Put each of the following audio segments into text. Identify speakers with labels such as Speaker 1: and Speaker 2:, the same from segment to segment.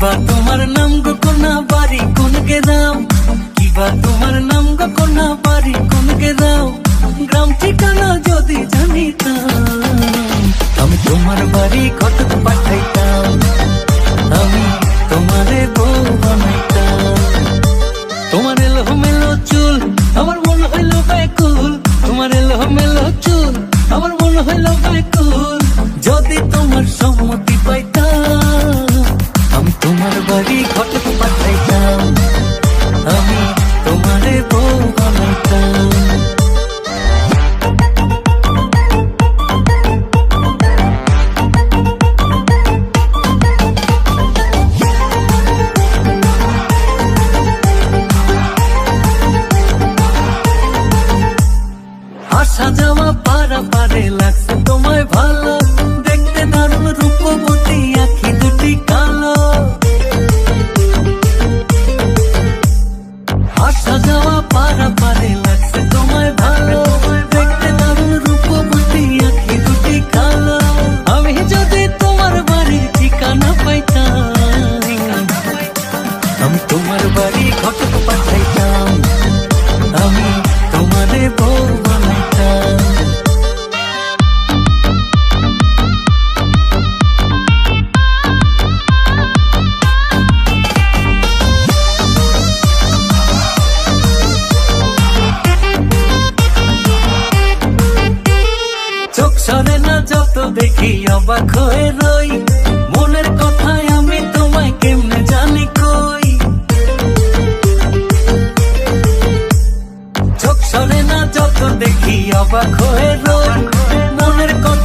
Speaker 1: কিবা তোমার নাম গো কোনা বাড়ি কোনকে দাও? কিবা তোমার নাম গো কোনা বাড়ি কোনকে দাও? গ্রাম ঠিকানা যদি জানিতাম, আমি তোমার বাড়ি ঘটক পাঠাইতাম, আমি তোমারে বউ বানাইতাম। তোমার এলো মেলো চুল, আমার মন হইল ব্যাকুল। তোমার এলো মেলো চুল, আমার মন হইল ব্যাকুল। যদি তোমার সম্মতি ঘটক পাঠাইতাম আমি তোমারে বউ বানাইতাম আসা যাওয়া পারা পারে লাগছে তোমায় ভালো, দেখতে দারুণ রূপবতী। আমি তোমার বাড়ি ঘটক পাঠাইতাম। আমি তোমারে বউ বানাইতাম। চোখ সরে না, যত দেখি অবাক হয়ে রই। দেখি অবাক হয়ে রই মনের কথায়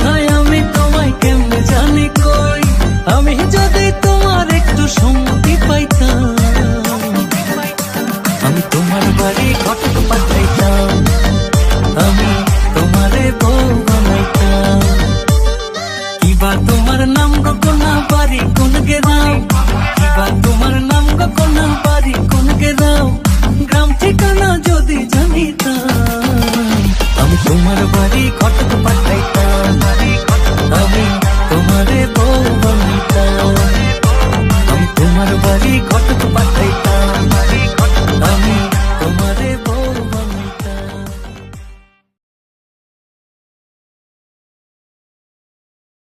Speaker 1: ঘটক